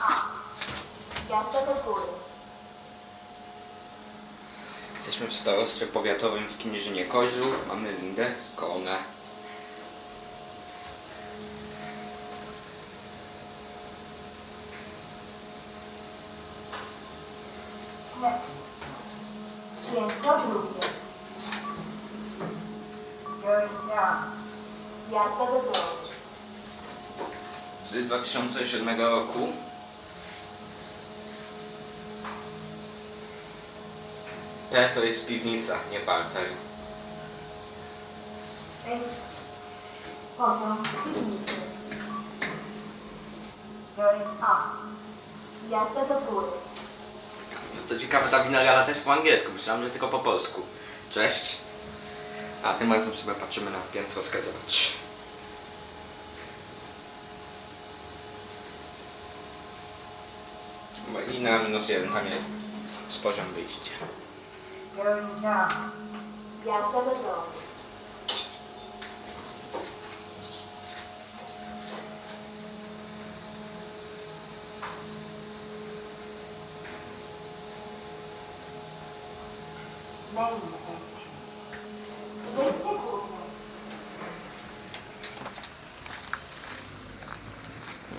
A. Do góry. Jesteśmy w starostwie powiatowym w Knieżynie Koźlu. Mamy Lindę, Kołnę. Dzień dobry. Jazda do góry. Z 2007 roku. P to jest piwnica, nie parter. Piwnicy. Going up. Jazda do góry. No co ciekawe, ta wina gala też po angielsku. Myślałem, że tylko po polsku. Cześć. A tym razem sobie patrzymy na piętro wskazywać. I na minus jeden tam jest poziom wyjścia.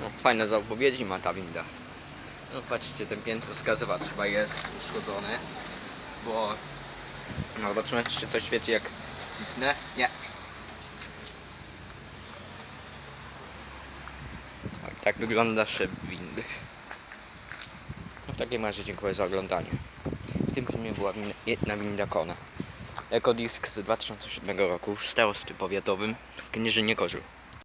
No, fajne zapowiedzi ma ta winda. No patrzcie, ten piętro wskazywacz chyba jest uszkodzone, bo... No zobaczymy, czy coś świeci jak cisnę. Nie. Tak, tak wygląda szyb windy. No w takim razie dziękuję za oglądanie. W tym filmie była jedna winda Kona. Ekodisk z 2007 roku w starostwie powiatowym w Knieżynie Koźlu.